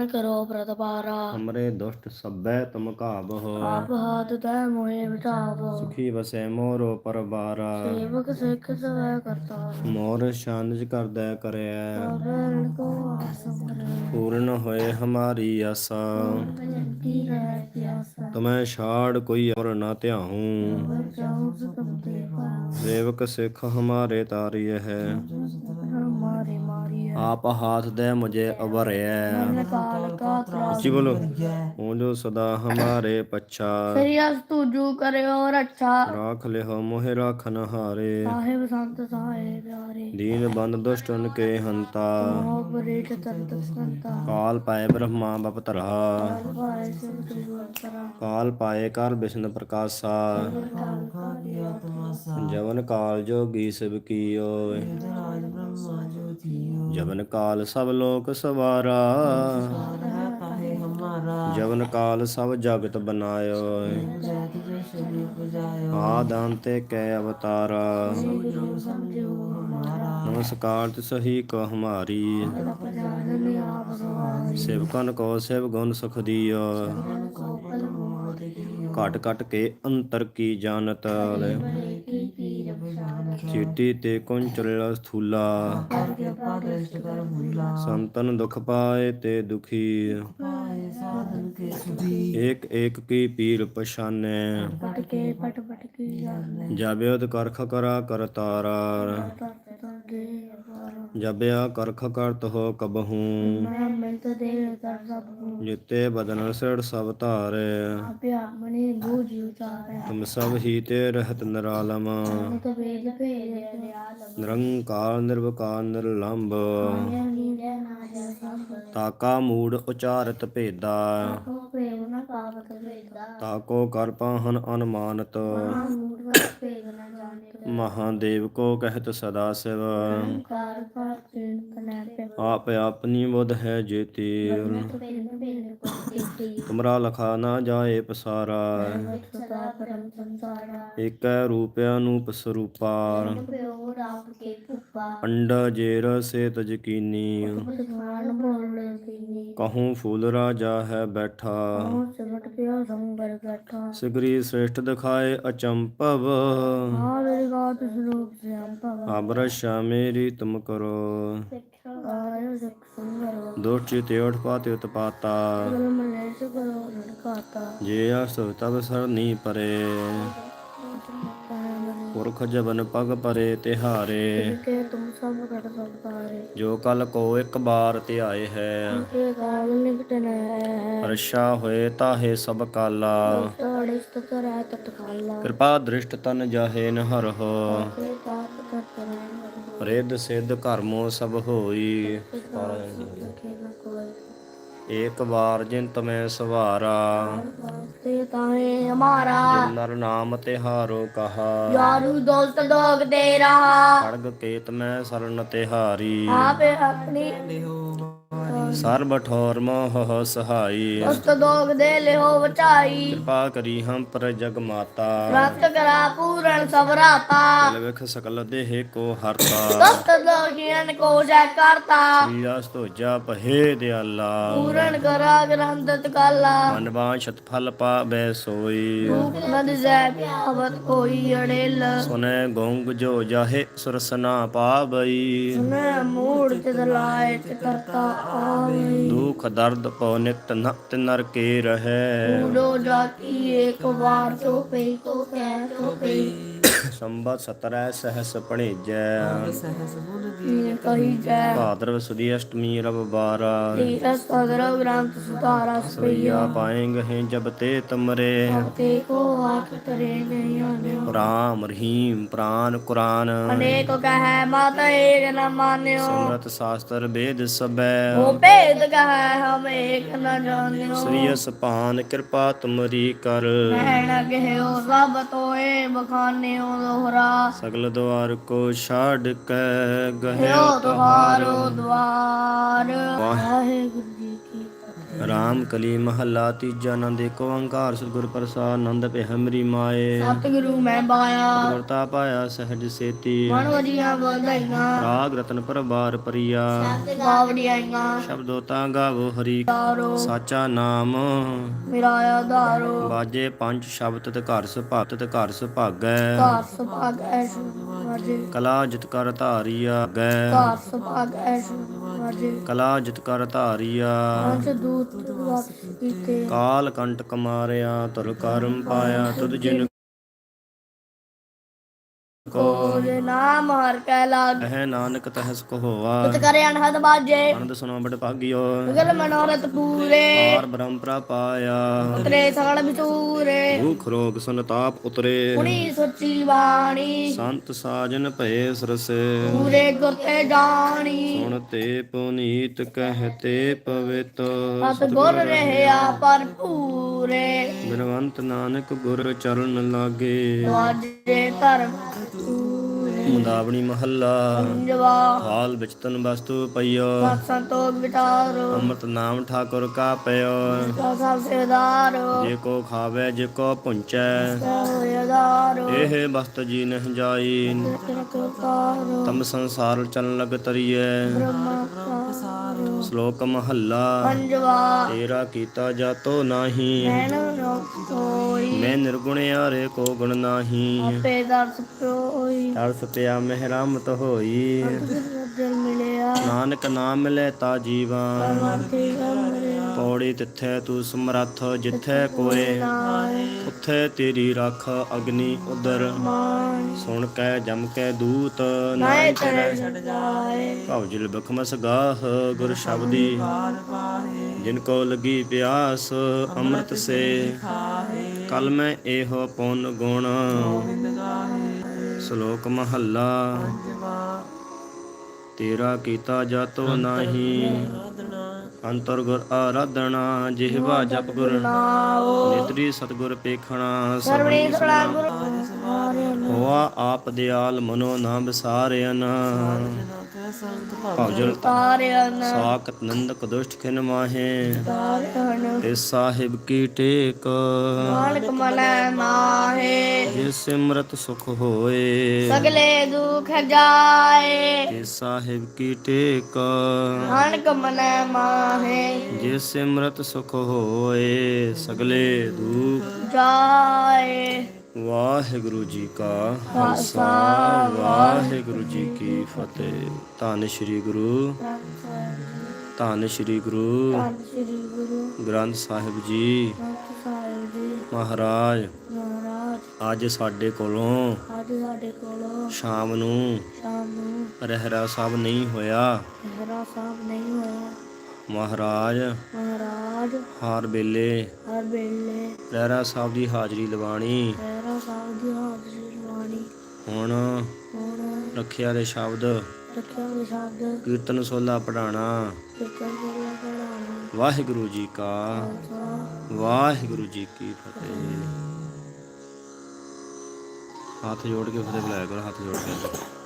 ਦਾਨ ਕਰੋ ਪ੍ਰਤਪਾਰਾ ਹਮਰੇ ਦੁਸ਼ਟ ਸਭੈ ਤੁਮ ਘਾਬਹੁ ਆਪ ਹਾਥ ਤੈ ਮੋਹਿ ਬਚਾਵੋ ਸੁਖੀ ਵਸੈ ਮੋਰੋ ਪਰਬਾਰਾ ਸੇਵਕ ਸਿੱਖ ਸਵੈ ਕਰਤਾ। ਮੋਰ ਸ਼ਾਨਜ ਕਰਦਾ ਕਰਿਆ ਕੋ ਪੂਰਨ ਹੋਏ ਹਮਾਰੀ ਆਸਾ। ਜੰਤੀ ਰਹਿ ਪਿਆਸਾ। ਤੁਮੈ ਛਾੜ ਕੋਈ ਔਰ ਨਾ ਧਿਆਹੂੰ ਜਾਉ ਸੁਤਮ ਤੇ ਪਾਉ ਸੇਵਕ ਸਿੱਖ ਹਮਾਰੇ ਤਾਰੀਏ ਹੈ। ਮਾਰੇ ਮਾਰੀ ਹੈ ਆਪ ਹਾਥ ਦੇ ਮੁਝੇ ਤਰਾਸ ਉੱਚੀ ਬੋਲੋ। ਓ ਜੋ ਸਦਾ ਹਮਾਰੇ ਪੱਛਾ। ਸਰੀਅਸ ਤੁਜੂ ਕਰਿਓ ਰੱਛਾ। ਰਾਖ ਲਿਓ ਮੋਹਿ ਰਾਖਨ ਹਾਰੇ ਸਾਹਿਬ ਸੰਤ ਸਹਾਏ ਪਿਆਰੇ। ਦੀਨ ਬੰਦ ਦੁਸ਼ਟਨ ਕੇ ਹੰਤਾ। ਮੋਹ ਬਰੇਟ ਤੰਤ ਸੰਤਾ ਕਾਲ ਪਾਏ ਬ੍ਰਹਮਾ ਬਪਤਰਾ ਸਿਵ ਕਾਲ ਪਾਏ ਕਰ ਬਿਸ਼ਨ ਪ੍ਰਕਾਸ਼ਾ। ਜਵਨ ਕਾਲ ਜੋਗੀ ਸਿਵ ਕੀਓ। ਜਵਨ ਕਾਲ ਸਭ ਲੋਕ ਸਵਾਰਾ। ਜਵਨ ਕਾਲ ਸਭ ਜਗਤ ਬਨਾਇਓ। ਆਦਾਂਤੇ ਕੈ ਅਵਤਾਰਾ। ਨਮਸਕਾਰ ਤਿ ਸਹੀ ਕੋ ਹਮਾਰੀ। ਸੇਵਕਨ ਕੋ ਸੇਵ ਗੁਣ ਸੁਖ ਦਿਓ। ਘਟ ਘਟ ਕੇ ਅੰਤਰ ਕੀ ਜਾਣਤ। ਚਿੱਟੀ ਤੇ ਕੁੰਚਲ ਸਥੂਲਾ। ਸੰਤਨ ਦੁਖ ਪਾਏ ਤੇ ਦੁਖੀ। ਏਕ ਏਕ ਕੀ ਪੀਰ ਪਛਾਨੈ। ਪਟ ਕੇ ਪਟ ਪਟ ਕੀ ਜਾਣੇ ਜਬਿਉਦ ਕਰਖ ਕਰਾ ਕਰਤਾਰਾ ਜਬਿਆ ਕਰਖ ਕਰਤ ਹੋ ਕਬਹੂ। ਜਿਤੇ ਬਦਨ ਸਿਰ ਸਭ ਧਾਰੇ। ਤੁਮ ਸਭ ਹੀ ਤੇ ਰਹਿਤ ਨਿਰਾਲਮ। ਨਿਰੰਕਾਰ ਨਿਰਵਕਾਰ ਨਿਰਲੰਭ। ਤਾਕਾ ਮੂੜ ਉਚਾਰਤ ਭੇਦਾ। ਕੋ ਪ੍ਰੇਮ ਨ ਪਾਵਤ ਵੇਦਾ ਤਾਕੋ ਕਰ ਪਾਹਨ ਅਨਮਾਨਤ। ਨ ਜਾਣੇ ਮਹਾਦੇਵ ਕੋ ਕਹਿਤ ਸਦਾ ਸਿਵ। ਕਾਰ ਪਰ ਨੈ ਆਪ ਆਪਣੀ ਬੁਧ ਹੈ ਜੇਤੀ। ਤੁਮਰਾ ਲਖਾ ਨਾ ਜਾਏ ਪਸਾਰਾ। ਸਦਾ ਪਰਮ ਸੰਸਾਰਾ। ਏਕੈ ਕੇ ਭੁਪਾ ਅੰਡ ਜੇਰ ਸੇ ਤਜ ਕੀਨੀ ਸਮਾਨ ਬੋਲ ਕੀਨੀ ਕਹੂੰ ਫੂਲ ਰਾਜਾ ਹੈ ਬੈਠਾ। ਉਹ ਸਿਮਟ ਪਿਆ ਸੰਬਰ ਬੈਠਾ। ਸਿਗਰੀ ਸ੍ਰੇਸ਼ਟ ਦਿਖਾਏ ਅਚੰਪਵ ਆ ਮੇਰੀ ਗਾਤ ਸਰੂਪ ਸੇ ਮੇਰੀ ਤੁਮ ਕਰੋ। ਆਇ ਸਿੱਖ ਸੰਗਰ ਦੋਚਿ ਤੇ ਉਠ ਪਾਤੇ। ਉਤਪਾਤਾ ਜੇ ਅਸ ਤਬ ਸਰਨੀ ਪਰੇ। ਪੁਰਖ ਜਬਨ ਪਗ ਪਰੇ ਤਿਹਾਰੇ। ਕੇ ਤੁਮ ਸਭ ਕਰ ਸਭ ਤਾਰੇ ਜੋ ਕਲ ਕੋ ਇੱਕ ਬਾਰ ਧਿਆਏ ਹੈ ਕੇ ਕਾਲ ਨਿਕਟ ਨ ਹੈ। ਰਸ਼ਾ ਹੋਏ ਤਾਹੇ ਸਭ ਕਾਲਾ। ਤੋੜੇ ਸਤ ਕਿਰਪਾ ਦ੍ਰਿਸ਼ਟ ਤਨ ਜਾਹੇ ਨ ਹਰਹੁ। ਕੇ ਰਹਿ ਰਿੱਧ ਸਿੱਧ ਕਰਮੋ ਸਭ ਹੋਈ। ਕੇ ਨ ਕੋਈ। ਏਕ ਵਾਰ ਜਿਨ ਤਮੈ ਸਵਾਰਾ। ਤੇ ਤਾਹੇ ਹਮਾਰਾ। ਨਰ ਨਾਮ ਤਿਹਾਰੋ ਕਹਾ। ਯਾਰੂ ਦੋਸਤ ਦੋਗ ਦੇ ਰਹਾ ਖੜਗ ਕੇਤ ਮੈਂ ਸਰਨ ਤਿਹਾਰੀ ਆਪੇ ਆਪਣੀ ਸਰਬ ਠੌਰ ਮੋਹ ਸਹਾਈ। ਉਸਤ ਦੋਗ ਦੇ ਲਿਓ ਬਚਾਈ ਕਿਰਪਾ ਕਰੀ ਹਮ ਪਰ ਜਗ ਮਾਤਾ। ਰਤ ਕਰਾ ਪੂਰਨ ਸਭ ਰਾਤਾ। ਤਿਲ ਵਿਖ ਸਕਲ ਦੇਹ ਕੋ ਹਰਤਾ। ਦਸਤ ਦੋਗੀਆਂ ਕੋ ਜੈ ਕਰਤਾ। ਸ੍ਰੀਆਸ ਤੋਜਾ ਪਹਿ ਦਿਆਲਾ। ਪੂਰਨ ਕਰਾ ਗ੍ਰੰਥਤ ਕਾਲਾ ਮਨ ਬਾਛਤ ਫਲ ਪਾਵੈ ਸੋਈ। ਰੂਪ ਨਦ ਜੈ ਪਿਆਵਤ ਕੋਈ ਅੜੇਲ। ਸੁਨੈ ਗੋਂਗ ਜੋ ਜਾਹੇ ਸੁਰਸਨਾ ਪਾਵਈ। ਮੈਂ ਮੂੜ ਤੇ ਦਲਾਏ ਤੇ ਕਰਤਾ ਆਵੇ ਦੁਖ ਦਰਦ ਪਉ ਨਿਤ ਨਤ ਨਰ ਕੇ ਰਹੈ। ਮੂੜੋ ਜਾਤੀ ਇੱਕ ਵਾਰ ਤੋਂ ਪਈ ਤੋਂ ਕਹਿ ਤੋਂ ਪਈ ਸੰਬਤ ਸਤਰੈ ਸਹਸ ਪਣੇਜੈ ਇਹ ਕਹੀ ਜੈ ਭਾਦਰਵ ਸੁਦੀ ਅਸ਼ਟਮੀ ਰਵ ਬਾਰਾ। ਤੀਰ ਸਦਰ ਗ੍ਰੰਥ ਸੁਧਾਰਾ ਸਪਈਆ। ਸਈਆ ਪਾਏਂਗੇ ਹੈ ਜਬ ਤੇ ਤੁਮਰੇ। ਤੇ ਕੋ ਆਖ ਤਰੇ ਨਹੀਂ ਆਨਿਓ ਰਾਮ ਰਹੀਮ ਪ੍ਰਾਨ ਕੁਰਾਨ। ਅਨੇਕ ਕਹੈ ਮਤ ਏਕ ਨ ਮਾਨਿਓ। ਸਿਮਰਤ ਸ਼ਾਸਤਰ ਵੇਦ ਸਬੈ ਉਹ ਭੇਦ ਕਹੈ ਹਮ ਏਕ ਨ ਜਾਣਿਓ। ਸ੍ਰੀ ਅਸਪਾਨ ਕਿਰਪਾ ਤੁਮਰੀ ਕਰ। ਕਹਿਣ ਕਹਿਓ ਸਭ ਤੋਏ ਬਖਾਨਿਓ। ਦੋਹਰਾ ਸਗਲ ਦਵਾਰ ਕੋ ਛਾੜ ਕੇ ਗਹਿ ਤੁਹਾਰੋ। ਦਵਾਰ। ਵਾਹਿਗੁਰੂ ਰਾਮ ਕਲੀ ਮਹੱਲਾ ਤੀਜਾ ਆਨੰਦ ਏਕ ਓੰਕਾਰ ਸਤਿਗੁਰ ਪ੍ਰਸਾਦ ਆਨੰਦ ਪਿ ਹਮਰੀ ਮਾਏ। ਸਤਿਗੁਰੂ ਮੈਂ ਪਾਇਆ। ਗੁਰਤਾ ਪਾਇਆ ਸਹਿਜ ਸੇਤੀ। ਮਨ ਵਜੀਆਂ ਬੋਧਾਈਆਂ ਰਾਗ ਰਤਨ ਪ੍ਰਭਾਰ ਪਰਿਆ। ਬਾਵੜੀਆਂ ਸ਼ਬਦੋ ਤਾਂ ਗਾਵੋ ਹਰੀ। ਸਾਚਾ ਨਾਮ। ਮੇਰਾ ਆਧਾਰੋ ਬਾਜੇ ਪੰਜ ਸ਼ਬਦ ਤੇ ਘਰ ਸੁਭਾਗਤ ਤੇ ਘਰ ਸੁਭਾਗੈ। ਘਰ ਸੁਭਾਗ ਕਲਾ ਜਿਤ ਕਰ ਧਾਰੀਆ। ਗੈ ਘਰ ਸੁਭਾਗ ਕਲਾ ਜਿਤ ਕਰ ਧਾਰੀਆ। ਦੂਤ ਕਾਲ ਕੰਟਕ ਮਾਰਿਆ ਤੁਰ ਕਰਮ ਪਾਇਆ ਤੁਧ ਜਿਨ ਕੋ ਕੋਰੇ ਨਾਮ ਹਰ ਕੈ ਲਾਗ। ਹੈ ਨਾਨਕ ਤਹਿ ਸੁਖ ਹੋਆ। ਤੁਤ ਕਰੇ ਅਨਹਦ ਬਾਜੇ। ਆਨੰਦ ਸੁਨੋ ਬੜ ਭਾਗਿਓ। ਗਲ ਮਨੋਰਥ ਪੂਰੇ। ਆਰ ਬ੍ਰਹਮ ਪਾਇਆ। ਉਤਰੇ ਸਗਲ ਵਿਤੂਰੇ ਭੂਖ ਰੋਗ ਸੰਤਾਪ ਉਤਰੇ। ਕੁਣੀ ਸੱਚੀ ਬਾਣੀ। ਸੰਤ ਸਾਜਨ ਭਏ ਸਰਸੇ। ਪੂਰੇ ਗੁਰ ਤੇ ਜਾਣੀ। ਸੁਣ ਤੇ ਪੁਨੀਤ ਕਹਤੇ ਪਵਿੱਤ। ਸਤ ਗੁਰ ਰਹਿਆ। ਭਰਪੂਰੇ। ਬਿਨਵੰਤ ਨਾਨਕ ਗੁਰ ਚਰਨ ਲਾਗੇ। ਵਾਜੇ ਧਰਮ ਪੂਰੇ ਮੁੰਦਾਵਣੀ ਮਹੱਲਾ। ਜਵਾ ਹਾਲ ਵਿੱਚ ਤਨ ਵਸਤੂ ਪਈਓ। ਸਤ ਸੰਤੋਖ ਵਿਚਾਰੋ। ਅੰਮ੍ਰਿਤ ਨਾਮ ਠਾਕੁਰ ਕਾ ਪਇਓ। ਸਭ ਸੇਦਾਰੋ ਜੇ ਕੋ ਖਾਵੇ ਜੇ ਕੋ ਪੁੰਚੈ। ਇਹ ਬਸਤ ਜੀ ਨਹ ਜਾਈ। ਤਮ ਸੰਸਾਰ ਚਲਨ ਲਗ ਸਾਰੋ ਸ਼ਲੋਕ ਮਹੱਲਾ। ਪੰਜਵਾ। ਤੇਰਾ ਕੀਤਾ ਜਾਤੋ ਨਾਹੀ। ਮੈਂ ਨਿਰਗੁਣ ਆਰੇ ਕੋ ਗੁਣ ਨਾਹੀ। ਆਪੇ ਦਰਸ ਪਿਓਈ ਅਰਸ ਪਿਆ ਮਹਿਰਮਤ ਹੋਈ। ਨਾਨਕ ਨਾਮ ਮਿਲੇ ਤਾ ਜੀਵਾ ਪੌੜੀ ਤਿੱਥੈ ਤੂੰ ਸਮਰੱਥ ਜਿੱਥੈ ਕੋਏ। ਨਾਏ ਉੱਥੇ ਤੇਰੀ ਰੱਖ ਅਗਨੀ ਉਦਰ। ਸੁਣ ਕੈ ਜਮ ਕੈ ਦੂਤ ਨਾਏ ਨਾਨਕ ਛੜ ਜਾਏ ਭਵਜਲ ਬਖਮਸ ਗਾਹ ਗੁਰ ਸ਼ਬਦੀ। ਜਿਨ ਕੋ ਲਗੀ ਪਿਆਸ ਅੰਮ੍ਰਿਤ ਸੇ। ਕਲ ਮੈਂ ਇਹੋ ਪੁੰਨ ਗੁਣ। ਸ਼ਲੋਕ ਮਹੱਲਾ। ਤੇਰਾ ਕੀਤਾ ਜਾਤੋ ਨਾਹੀ। ਅੰਤਰ ਗੁਰ ਆਰਾਧਣਾ ਜਿਹਵਾ ਜਪ ਗੁਰ ਨਾਓ ਨਿਤਰੀ ਸਤਗੁਰ ਪੇਖਣਾ ਸਰਵਣੀ ਸੁਣਾ ਗੁਰੂ। ਹੋਆ ਆਪ ਦਿਆਲ ਮਨੋ ਨਾ ਵਿਸਾਰਿਆਨ ਭਜਨ ਤਾਰਿਆਂ ਸਾਖਤ ਨੰਦਕ ਦੁਸ਼ਟ ਖਿਨ ਮਾਹੇ। ਤੇ ਸਾਹਿਬ ਕੀ ਟੇਕ। ਮਾਲਕ ਮਨੈ ਮਾਹੇ। ਜੇ ਸਿਮਰਤ ਸੁਖ ਹੋਏ। ਸਗਲੇ ਦੁਖ ਜਾਏ। ਤੇ ਸਾਹਿਬ ਕੀ ਟੇਕ। ਨਾਨਕ ਮਨੈ ਮਾਹੇ। ਜੇ ਸਿਮਰਤ ਸੁਖ ਹੋਏ ਸਗਲੇ ਦੁਖ ਜਾਏ। ਵਾਹਿਗੁਰੂ ਜੀ ਕਾ ਖਾਲਸਾ ਵਾਹਿਗੁਰੂ ਜੀ ਕੀ ਫਤਿਹ। ਧੰਨ ਸ਼੍ਰੀ ਗੁਰੂ ਧੰਨ ਸ਼੍ਰੀ ਗੁਰੂ ਗ੍ਰੰਥ ਸਾਹਿਬ ਜੀ ਮਹਾਰਾਜ ਅੱਜ ਸਾਡੇ ਕੋਲੋਂ ਅੱਜ ਸਾਡੇ ਕੋਲੋਂ ਸ਼ਾਮ ਨੂੰ ਸ਼ਾਮ ਨੂੰ ਰਹਿਰਾ ਸਾਹਿਬ ਨਹੀਂ ਹੋਇਆ। ਮਹਿਰਾ ਸਾਹਿਬ ਨਹੀਂ ਹੋਇਆ ਮਹਾਰਾਜ ਮਹਾਰਾਜ ਹਰ ਵੇਲੇ ਹਰ ਵੇਲੇ ਰਹਿਰਾ ਸਾਹਿਬ ਦੀ ਹਾਜ਼ਰੀ ਲਵਾਣੀ ਮਹਿਰਾ ਸਾਹਿਬ ਦੀ ਹਾਜ਼ਰੀ ਲਵਾਣੀ ਹੁਣ ਰੱਖਿਆ ਦੇ ਸ਼ਬਦ। ਰੱਖਿਆ ਹੋਇਆ ਸ਼ਬਦ। ਕੀਰਤਨ ਸੋਲਾ ਪੜਾਣਾ ਕਿਰਤਨ ਵਾਹਿਗੁਰੂ ਜੀ ਕਾ ਵਾਹਿਗੁਰੂ ਜੀ ਕੀ ਫਤਿਹ। ਹੱਥ ਜੋੜ ਕੇ ਫਤਿਹ ਬੁਲਾਇਆ ਕਰੋ ਹੱਥ ਜੋੜ ਕੇ।